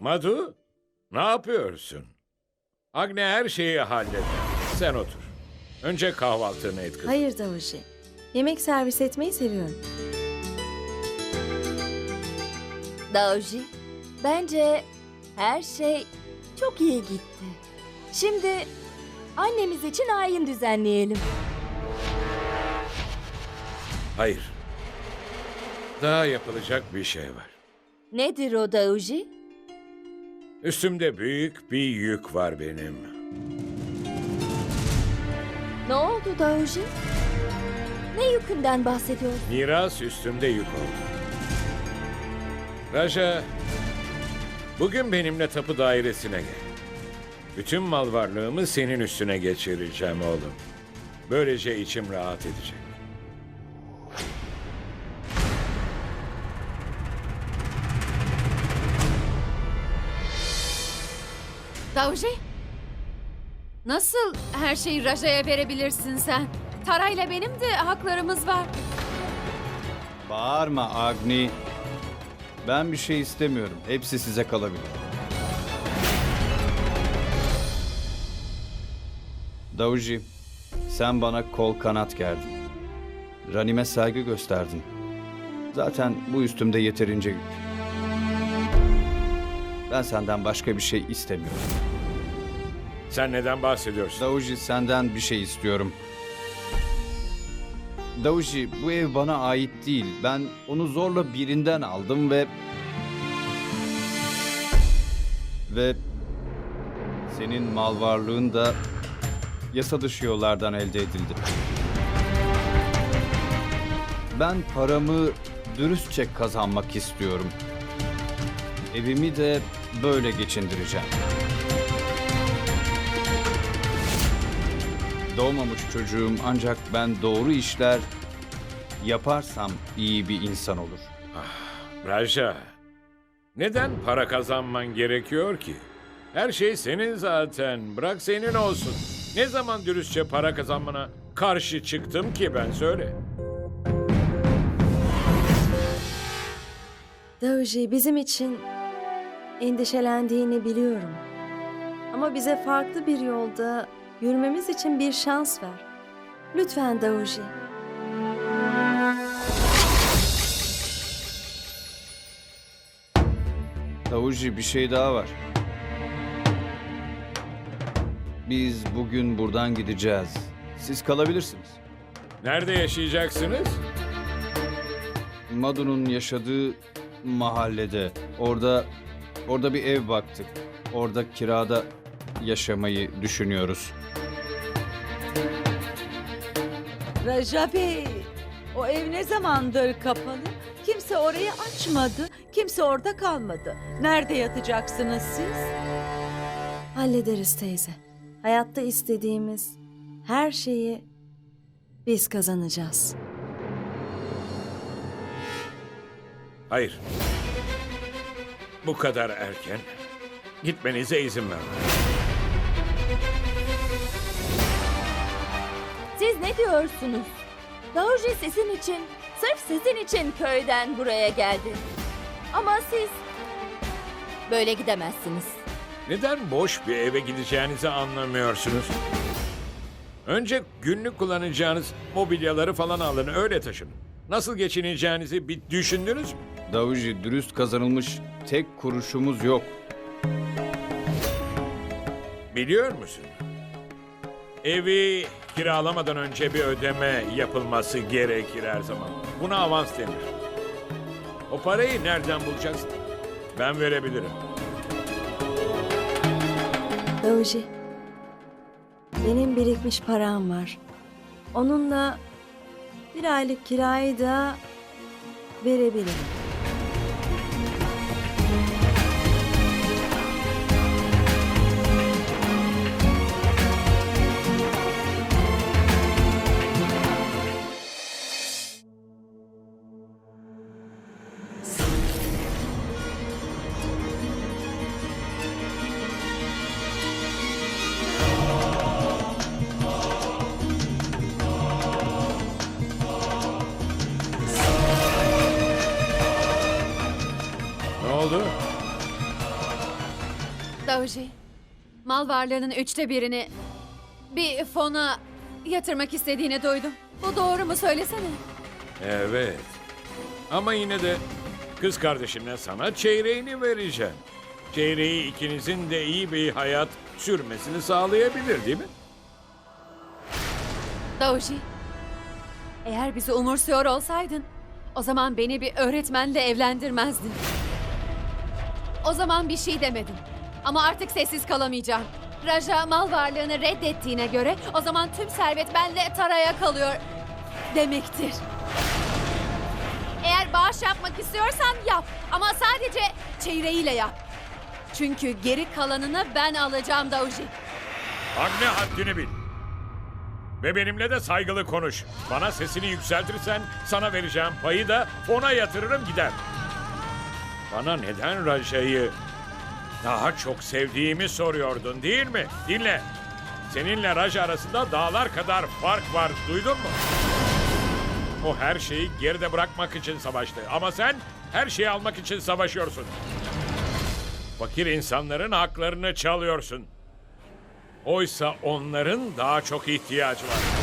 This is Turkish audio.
Madu, ne yapıyorsun? Agne her şeyi halleder. Sen otur. Önce kahvaltını et kızım. Hayır Davuji. Yemek servis etmeyi seviyorum. Daoji, bence her şey çok iyi gitti. Şimdi annemiz için ayin düzenleyelim. Hayır. Daha yapılacak bir şey var. Nedir o Daoji? Üstümde büyük bir yük var benim. Ne oldu Daoji? Ne yükünden bahsediyorsun? Miras üstümde yük oldu. Raja, bugün benimle tapu dairesine gel. Bütün mal varlığımı senin üstüne geçireceğim oğlum. Böylece içim rahat edecek. Davji? Nasıl her şeyi Raja'ya verebilirsin sen? Tara'yla benim de haklarımız var. Bağırma Agni. Ben bir şey istemiyorum. Hepsi size kalabilir. Davuji, sen bana kol kanat gerdin. Ranime saygı gösterdin. Zaten bu üstümde yeterince yük. Ben senden başka bir şey istemiyorum. Sen neden bahsediyorsun? Davuji senden bir şey istiyorum. Davuji bu ev bana ait değil. Ben onu zorla birinden aldım ve... Ve... Senin mal varlığın da yasa dışı yollardan elde edildi. Ben paramı dürüstçe kazanmak istiyorum. Evimi de böyle geçindireceğim. Doğmamış çocuğum ancak ben doğru işler yaparsam iyi bir insan olur. Raja, neden para kazanman gerekiyor ki? Her şey senin zaten. Bırak senin olsun. Ne zaman dürüstçe para kazanmana karşı çıktım ki ben söyle. Davuji bizim için endişelendiğini biliyorum. Ama bize farklı bir yolda yürümemiz için bir şans ver. Lütfen Davuji. Tavuji bir şey daha var. Biz bugün buradan gideceğiz. Siz kalabilirsiniz. Nerede yaşayacaksınız? Madu'nun yaşadığı mahallede. Orada orada bir ev baktık. Orada kirada yaşamayı düşünüyoruz. Raja Bey, o ev ne zamandır kapalı? Kimse orayı açmadı, kimse orada kalmadı. Nerede yatacaksınız siz? Hallederiz teyze. Hayatta istediğimiz her şeyi biz kazanacağız. Hayır. Bu kadar erken. Gitmenize izin vermem. Siz ne diyorsunuz? Daoji sizin için, sırf sizin için köyden buraya geldi. Ama siz böyle gidemezsiniz. Neden boş bir eve gideceğinizi anlamıyorsunuz? Önce günlük kullanacağınız mobilyaları falan alın, öyle taşının. Nasıl geçineceğinizi bir düşündünüz mü? Davuji dürüst kazanılmış tek kuruşumuz yok. Biliyor musun? Evi kiralamadan önce bir ödeme yapılması gerekir her zaman. Buna avans denir. O parayı nereden bulacaksın? Ben verebilirim. Davuji. Benim birikmiş param var. Onunla bir aylık kirayı da verebilirim. Dauji, mal varlığının üçte birini bir fona yatırmak istediğini duydum. Bu doğru mu söylesene? Evet. Ama yine de kız kardeşimle sana çeyreğini vereceğim. Çeyreği ikinizin de iyi bir hayat sürmesini sağlayabilir değil mi? Dauji, eğer bizi umursuyor olsaydın, o zaman beni bir öğretmenle evlendirmezdin. O zaman bir şey demedim. Ama artık sessiz kalamayacağım. Raja mal varlığını reddettiğine göre o zaman tüm servet benle Tara'ya kalıyor demektir. Eğer bağış yapmak istiyorsan yap ama sadece çeyreğiyle yap. Çünkü geri kalanını ben alacağım Dauji. Anne haddini bil. Ve benimle de saygılı konuş. Bana sesini yükseltirsen sana vereceğim payı da fona yatırırım gider. Bana neden Raja'yı daha çok sevdiğimi soruyordun değil mi? Dinle. Seninle Raja arasında dağlar kadar fark var. Duydun mu? O her şeyi geride bırakmak için savaştı. Ama sen her şeyi almak için savaşıyorsun. Fakir insanların haklarını çalıyorsun. Oysa onların daha çok ihtiyacı var.